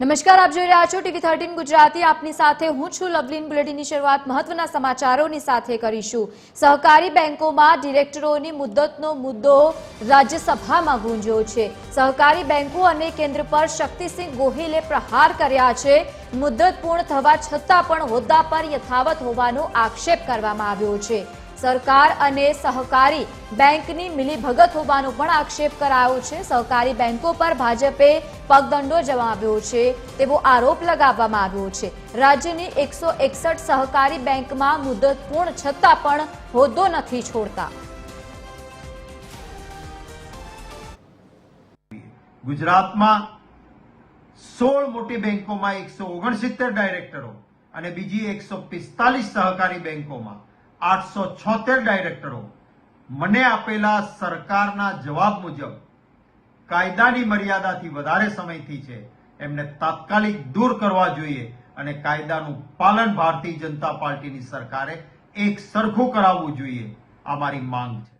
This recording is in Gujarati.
નમસ્કાર, આપ જોઈ રહ્યા છો ટીવી થર્ટીન ગુજરાતી. આપની સાથે હું છું લવલીન. બુલેટિનની શરૂઆત મહત્વના સમાચારોની સાથે કરીશું. સહકારી બેંકોમાં ડિરેક્ટરોની મુદ્દતનો મુદ્દો રાજ્યસભામાં ગુંજ્યો છે. સહકારી બેંકો અને કેન્દ્ર પર શક્તિસિંહ ગોહિલે પ્રહાર કર્યા છે. મુદ્દત પૂર્ણ થવા છતાં પણ હોદ્દા પર યથાવત હોવાનો આક્ષેપ કરવામાં આવ્યો છે. સરકાર અને સહકારી બેંકની મિલીભગત હોવાનો પણ આક્ષેપ કરાયો છે. સહકારી બેંકો પર ભાજપે પગદંડો જમાવ્યો છે. તેવો આરોપ લગાવવામાં આવ્યો છે. રાજ્યની એકસો એકસઠ સહકારી બેંકમાં મુદત પૂર્ણ છતાં પણ હોદ્દો નથી છોડતા. ગુજરાતમાં સોળ મોટી બેંકોમાં એકસો ઓગણસિત્તેર ડાયરેક્ટરો અને બીજી એકસો પિસ્તાલીસ સહકારી બેંકોમાં આઠસો છોતેર ડાયરેક્ટરો. મને આપેલા સરકારના જવાબ મુજબ કાયદાની મર્યાદાથી વધારે સમયથી છે. એમને તાત્કાલિક દૂર કરવા જોઈએ અને કાયદાનું પાલન ભારતીય જનતા પાર્ટીની સરકારે એક સરખું કરાવવું જોઈએ. આ મારી માંગ છે.